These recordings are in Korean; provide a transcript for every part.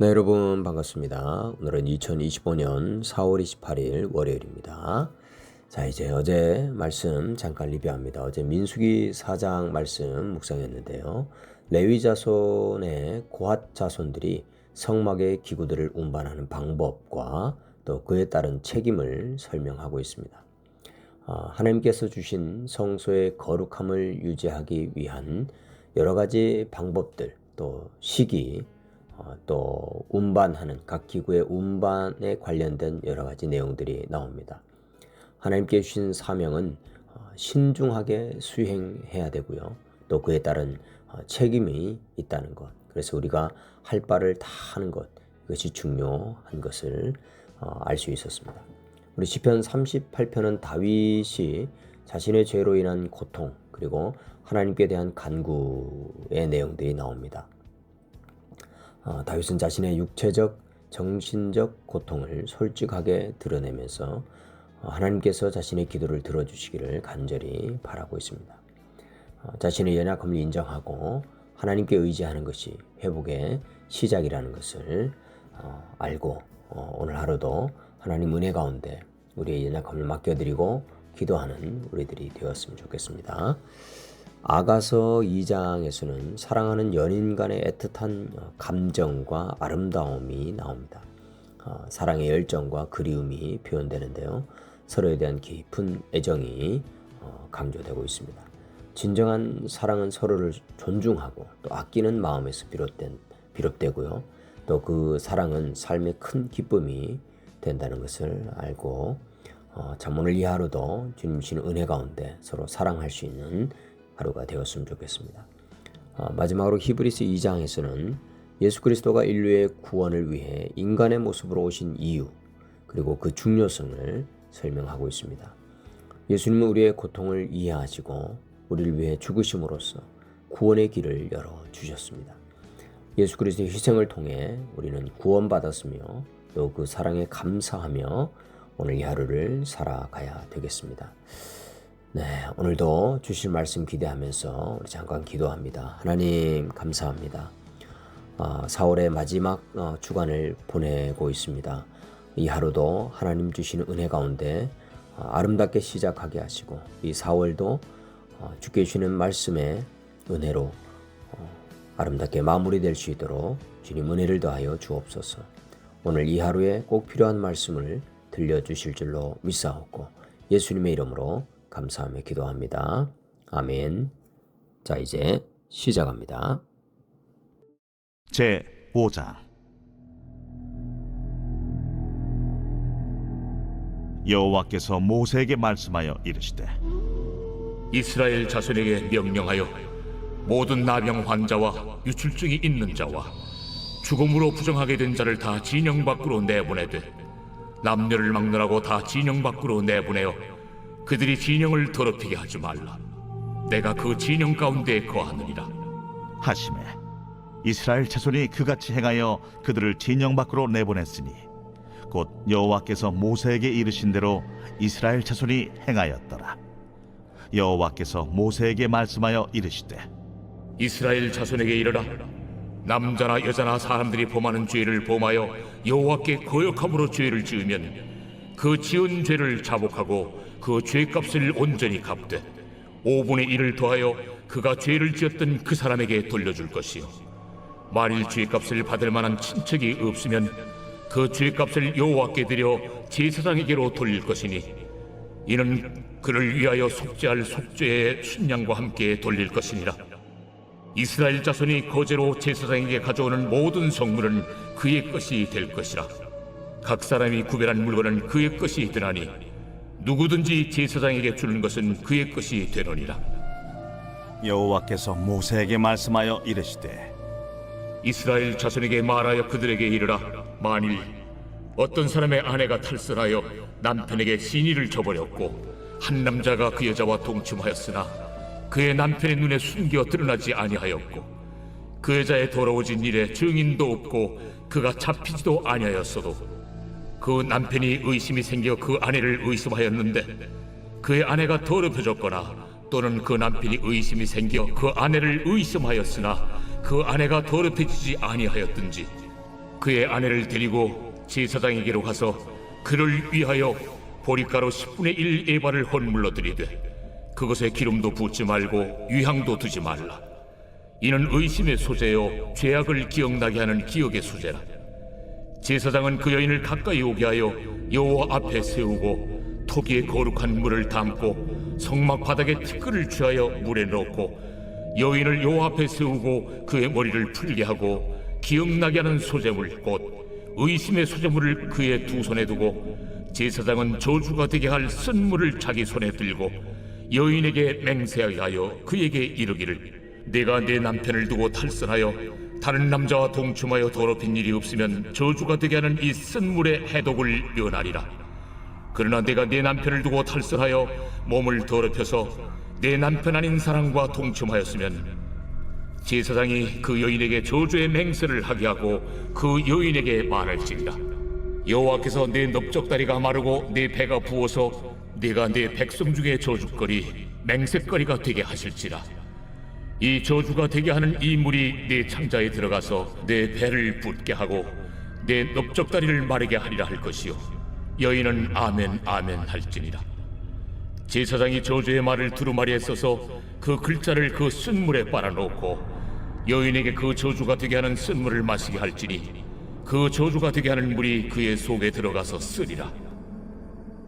네, 여러분 반갑습니다. 오늘은 2025년 4월 28일 월요일입니다. 자, 이제 어제 말씀 잠깐 리뷰합니다. 어제 민수기 4장 말씀 묵상했는데요. 레위 자손의 고핫 자손들이 성막의 기구들을 운반하는 방법과 또 그에 따른 책임을 설명하고 있습니다. 어, 하나님께서 주신 성소의 거룩함을 유지하기 위한 여러 가지 방법들 또 시기 어, 또 운반하는 각 기구의 운반에 관련된 여러 가지 내용들이 나옵니다. 하나님께 주신 사명은 어, 신중하게 수행해야 되고요. 또 그에 따른 어, 책임이 있다는 것. 그래서 우리가 할 바를 다 하는 것. 이것이 중요한 것을 알 수 있었습니다. 우리 시편 38편은 다윗이 자신의 죄로 인한 고통 그리고 하나님께 대한 간구의 내용들이 나옵니다. 어, 다윗은 자신의 육체적, 정신적 고통을 솔직하게 드러내면서 어, 하나님께서 자신의 기도를 들어주시기를 간절히 바라고 있습니다. 어, 자신의 연약함을 인정하고 하나님께 의지하는 것이 회복의 시작이라는 것을 어, 알고 어, 오늘 하루도 하나님 은혜 가운데 우리의 연약함을 맡겨드리고 기도하는 우리들이 되었으면 좋겠습니다. 아가서 2장에서는 사랑하는 연인 간의 애틋한 감정과 아름다움이 나옵니다. 어, 사랑의 열정과 그리움이 표현되는데요. 서로에 대한 깊은 애정이 어, 강조되고 있습니다. 진정한 사랑은 서로를 존중하고 또 아끼는 마음에서 비롯된 비롯되고요. 또 그 사랑은 삶의 큰 기쁨이 된다는 것을 알고 어, 참 오늘 이 하루도 주님 주시는 은혜 가운데 서로 사랑할 수 있는 하루가 되었으면 좋겠습니다. 어, 마지막으로 히브리스 2장에서는 예수 그리스도가 인류의 구원을 위해 인간의 모습으로 오신 이유 그리고 그 중요성을 설명하고 있습니다. 예수님은 우리의 고통을 이해하시고 우리를 위해 죽으심으로써 구원의 길을 열어 주셨습니다. 예수 그리스도의 희생을 통해 우리는 구원받았으며 또 그 사랑에 감사하며 오늘 이 하루를 살아가야 되겠습니다. 네, 오늘도 주실 말씀 기대하면서 우리 잠깐 기도합니다. 하나님 감사합니다. 어, 4월의 마지막 어, 주간을 보내고 있습니다. 이 하루도 하나님 주시는 은혜 가운데 어, 아름답게 시작하게 하시고 이 4월도 어, 주께 주시는 말씀의 은혜로 어, 아름답게 마무리될 수 있도록 주님 은혜를 더하여 주옵소서. 오늘 이 하루에 꼭 필요한 말씀을 들려주실 줄로 믿사옵고 예수님의 이름으로 감사하며 기도합니다. 아멘. 자, 이제 시작합니다. 제 5장 여호와께서 모세에게 말씀하여 이르시되 이스라엘 자손에게 명령하여 모든 나병 환자와 유출증이 있는 자와 죽음으로 부정하게 된 자를 다 진영 밖으로 내보내되 남녀를 막론하고 다 진영 밖으로 내보내어 그들이 진영을 더럽히게 하지 말라. 내가 그 진영 가운데 거하느니라. 하심에 이스라엘 자손이 그같이 행하여 그들을 진영 밖으로 내보냈으니 곧 여호와께서 모세에게 이르신 대로 이스라엘 자손이 행하였더라. 여호와께서 모세에게 말씀하여 이르시되 이스라엘 자손에게 이르라. 남자나 여자나 사람들이 범하는 죄를 범하여 여호와께 거역함으로 죄를 지으면 그 지은 죄를 자복하고 그 죄값을 온전히 갚되 5분의 1을 더하여 그가 죄를 지었던 그 사람에게 돌려줄 것이요. 만일 죄값을 받을 만한 친척이 없으면 그 죄값을 여호와께 드려 제사장에게로 돌릴 것이니 이는 그를 위하여 속죄할 속죄의 순양과 함께 돌릴 것이니라. 이스라엘 자손이 거제로 제사장에게 가져오는 모든 성물은 그의 것이 될 것이라. 각 사람이 구별한 물건은 그의 것이 되나니 누구든지 제사장에게 주는 것은 그의 것이 되느니라. 여호와께서 모세에게 말씀하여 이르시되 이스라엘 자손에게 말하여 그들에게 이르라. 만일 어떤 사람의 아내가 탈선하여 남편에게 신의를 저버렸고 한 남자가 그 여자와 동침하였으나 그의 남편의 눈에 숨겨 드러나지 아니하였고 그 여자의 더러워진 일에 증인도 없고 그가 잡히지도 아니하였어도 그 남편이 의심이 생겨 그 아내를 의심하였는데 그의 아내가 더럽혀졌거나 또는 그 남편이 의심이 생겨 그 아내를 의심하였으나 그 아내가 더럽혀지지 아니하였든지 그의 아내를 데리고 제사장에게로 가서 그를 위하여 보리가루 10분의 1 에바를 헌물로 드리되 그것에 기름도 붓지 말고 유향도 두지 말라. 이는 의심의 소재요 죄악을 기억나게 하는 기억의 소재라 제사장은 그 여인을 가까이 오게 하여 여호와 앞에 세우고 토기에 거룩한 물을 담고 성막 바닥에 티끌을 취하여 물에 넣고 여인을 여호와 앞에 세우고 그의 머리를 풀게 하고 기억나게 하는 소재물 곧 의심의 소재물을 그의 두 손에 두고 제사장은 저주가 되게 할 쓴 물을 자기 손에 들고 여인에게 맹세하게 하여 그에게 이르기를 내가 내 남편을 두고 탈선하여 다른 남자와 동침하여 더럽힌 일이 없으면 저주가 되게 하는 이 쓴물의 해독을 면하리라. 그러나 내가 내 남편을 두고 탈선하여 몸을 더럽혀서 내 남편 아닌 사람과 동침하였으면 제사장이 그 여인에게 저주의 맹세를 하게 하고 그 여인에게 말할지니라. 여호와께서 내 넓적다리가 마르고 내 배가 부어서 내가 내 백성 중에 저주거리 맹세거리가 되게 하실지라 이 저주가 되게 하는 이 물이 내 창자에 들어가서 내 배를 붓게 하고 내 넓적다리를 마르게 하리라 할 것이요. 여인은 아멘 아멘 할지니라. 제사장이 저주의 말을 두루마리에 써서 그 글자를 그 쓴물에 빨아놓고 여인에게 그 저주가 되게 하는 쓴물을 마시게 할지니 그 저주가 되게 하는 물이 그의 속에 들어가서 쓰리라.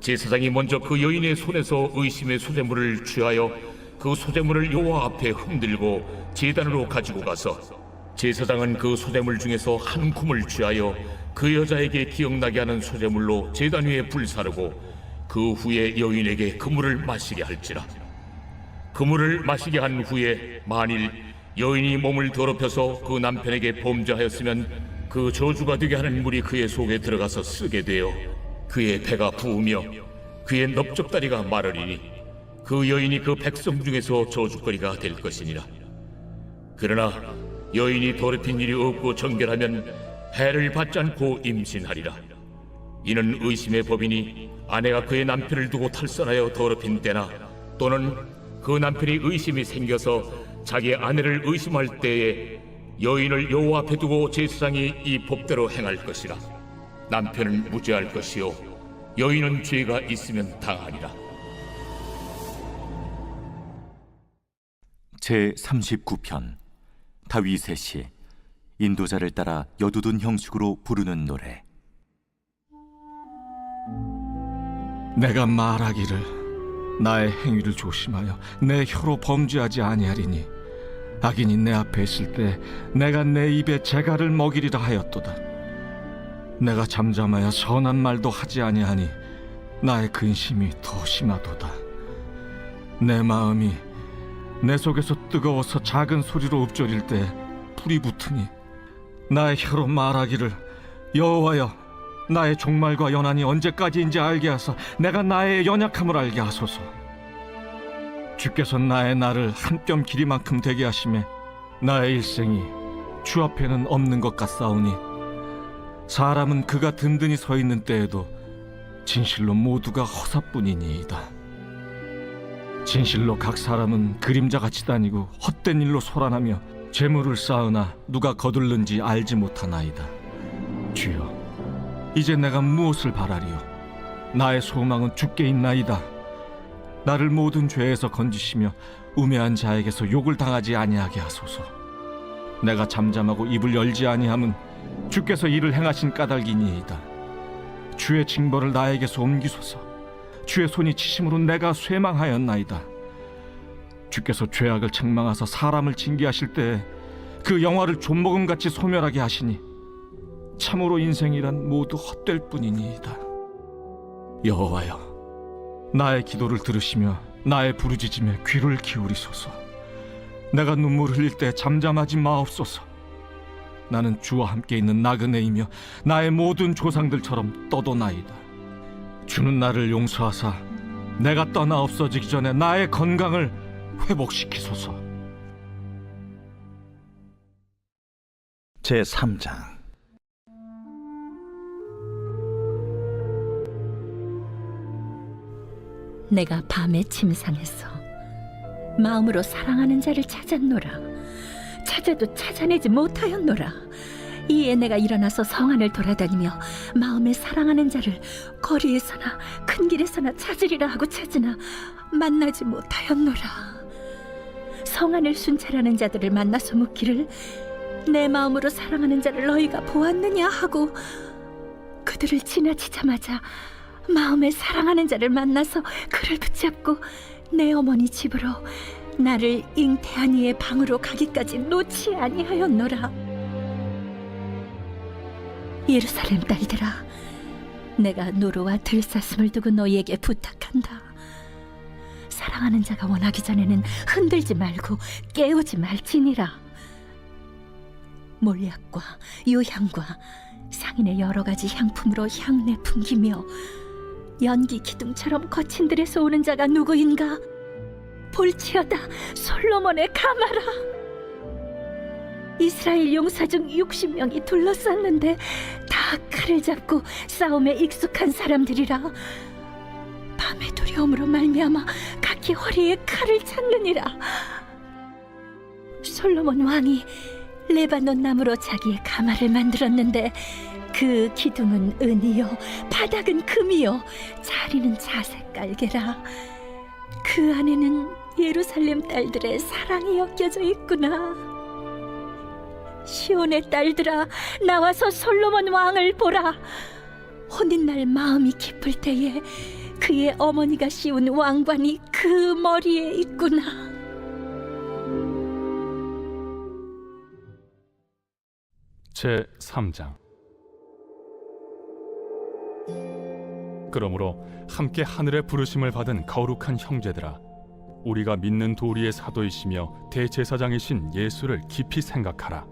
제사장이 먼저 그 여인의 손에서 의심의 소재물을 취하여 그 소재물을 여호와 앞에 흔들고 제단으로 가지고 가서 제사장은 그 소재물 중에서 한 쿰을 취하여 그 여자에게 기억나게 하는 소재물로 제단 위에 불사르고 그 후에 여인에게 그 물을 마시게 할지라. 그 물을 마시게 한 후에 만일 여인이 몸을 더럽혀서 그 남편에게 범죄하였으면 그 저주가 되게 하는 물이 그의 속에 들어가서 쓰게 되어 그의 배가 부으며 그의 넓적다리가 마르리니 그 여인이 그 백성 중에서 저주거리가 될 것이니라. 그러나 여인이 더럽힌 일이 없고 정결하면 해를 받지 않고 임신하리라. 이는 의심의 법이니 아내가 그의 남편을 두고 탈선하여 더럽힌 때나 또는 그 남편이 의심이 생겨서 자기 아내를 의심할 때에 여인을 여호와 앞에 두고 제사장이 이 법대로 행할 것이라. 남편은 무죄할 것이요. 여인은 죄가 있으면 당하리라 제 39편 다윗의 시 인도자를 따라 여두둔 형식으로 부르는 노래. 내가 말하기를 나의 행위를 조심하여 내 혀로 범죄하지 아니하리니 악인이 내 앞에 있을 때 내가 내 입에 재갈을 먹이리라 하였도다. 내가 잠잠하여 선한 말도 하지 아니하니 나의 근심이 더 심하도다. 내 마음이 내 속에서 뜨거워서 작은 소리로 읊조릴 때 불이 붙으니 나의 혀로 말하기를 여호와여 나의 종말과 연한이 언제까지인지 알게 하사 내가 나의 연약함을 알게 하소서. 주께서 나의 날을 한 뼘 길이만큼 되게 하심에 나의 일생이 주 앞에는 없는 것 같사오니 사람은 그가 든든히 서 있는 때에도 진실로 모두가 허사뿐이니이다. 진실로 각 사람은 그림자 같이 다니고 헛된 일로 소란하며 재물을 쌓으나 누가 거둘는지 알지 못하나이다. 주여. 이제 내가 무엇을 바라리요? 나의 소망은 주께 있나이다. 나를 모든 죄에서 건지시며 우매한 자에게서 욕을 당하지 아니하게 하소서. 내가 잠잠하고 입을 열지 아니함은 주께서 이를 행하신 까닭이니이다. 주의 징벌을 나에게서 옮기소서. 주의 손이 치심으로 내가 쇠망하였나이다. 주께서 죄악을 책망하사 사람을 징계하실 때 그 영화를 존먹음 같이 소멸하게 하시니 참으로 인생이란 모두 헛될 뿐이니이다. 여호와여, 나의 기도를 들으시며 나의 부르짖음에 귀를 기울이소서. 내가 눈물 흘릴 때 잠잠하지 마옵소서. 나는 주와 함께 있는 나그네이며 나의 모든 조상들처럼 떠도나이다. 주는 나를 용서하사 내가 떠나 없어지기 전에 나의 건강을 회복시키소서. 제 3장. 내가 밤에 침상에서 마음으로 사랑하는 자를 찾았노라. 찾아도 찾아내지 못하였노라 이에 내가 일어나서 성안을 돌아다니며 마음에 사랑하는 자를 거리에서나 큰 길에서나 찾으리라 하고 찾으나 만나지 못하였노라. 성안을 순찰하는 자들을 만나서 묻기를 내 마음으로 사랑하는 자를 너희가 보았느냐 하고 그들을 지나치자마자 마음에 사랑하는 자를 만나서 그를 붙잡고 내 어머니 집으로 나를 잉태한 이의 방으로 가기까지 놓지 아니하였노라. 예루살렘 딸들아, 내가 노루와 들사슴을 두고 너희에게 부탁한다. 사랑하는 자가 원하기 전에는 흔들지 말고 깨우지 말지니라. 몰약과 유향과 상인의 여러 가지 향품으로 향내 풍기며 연기 기둥처럼 거친 들에서 오는 자가 누구인가? 볼지어다 솔로몬의 가마라. 이스라엘 용사 중 60명이 둘러쌌는데 다 칼을 잡고 싸움에 익숙한 사람들이라 밤의 두려움으로 말미암아 각기 허리에 칼을 찾느니라 솔로몬 왕이 레바논 나무로 자기의 가마를 만들었는데 그 기둥은 은이요 바닥은 금이요 자리는 자색 깔개라 그 안에는 예루살렘 딸들의 사랑이 엮여져 있구나. 시온의 딸들아 나와서 솔로몬 왕을 보라. 혼인날 마음이 깊을 때에 그의 어머니가 씌운 왕관이 그 머리에 있구나. 제 3장. 그러므로 함께 하늘의 부르심을 받은 거룩한 형제들아 우리가 믿는 도리의 사도이시며 대제사장이신 예수를 깊이 생각하라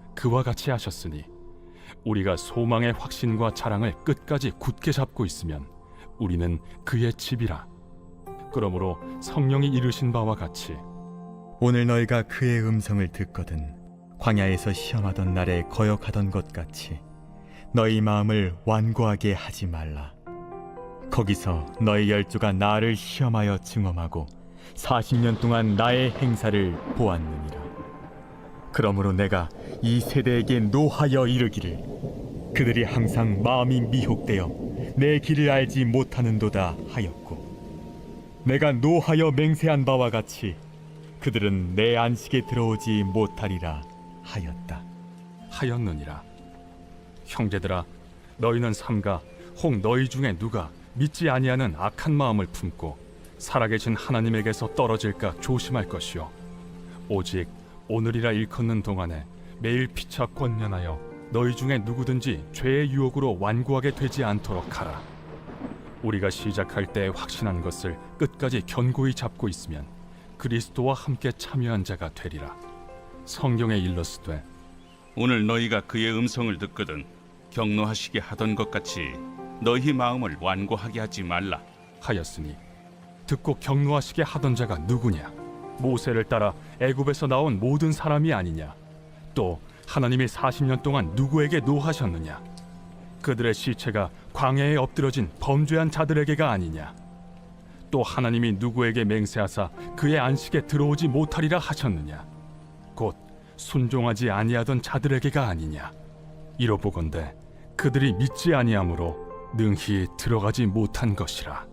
그와 같이 하셨으니 우리가 소망의 확신과 자랑을 끝까지 굳게 잡고 있으면 우리는 그의 집이라 그러므로 성령이 이르신 바와 같이 오늘 너희가 그의 음성을 듣거든 광야에서 시험하던 날에 거역하던 것 같이 너희 마음을 완고하게 하지 말라. 거기서 너희 열조가 나를 시험하여 증험하고 40년 동안 나의 행사를 보았느니라. 그러므로 내가 이 세대에게 노하여 이르기를. 그들이 항상 마음이 미혹되어 내 길을 알지 못하는도다 하였고 내가 노하여 맹세한 바와 같이 그들은 내 안식에 들어오지 못하리라 하였다. 하였느니라. 형제들아 너희는 삼가 혹 너희 중에 누가 믿지 아니하는 악한 마음을 품고 살아계신 하나님에게서 떨어질까 조심할 것이요. 오직 오늘이라 일컫는 동안에 매일 피차 권면하여 너희 중에 누구든지 죄의 유혹으로 완고하게 되지 않도록 하라. 우리가 시작할 때 확신한 것을 끝까지 견고히 잡고 있으면 그리스도와 함께 참여한 자가 되리라. 성경에 일렀으되 오늘 너희가 그의 음성을 듣거든 경노하시게 하던 것 같이 너희 마음을 완고하게 하지 말라. 하였으니 듣고 경노하시게 하던 자가 누구냐 모세를 따라 애굽에서 나온 모든 사람이 아니냐? 또 하나님이 40년 동안 누구에게 노하셨느냐? 그들의 시체가 광야에 엎드러진 범죄한 자들에게가 아니냐? 또 하나님이 누구에게 맹세하사 그의 안식에 들어오지 못하리라 하셨느냐? 곧 순종하지 아니하던 자들에게가 아니냐? 이로 보건대 그들이 믿지 아니하므로 능히 들어가지 못한 것이라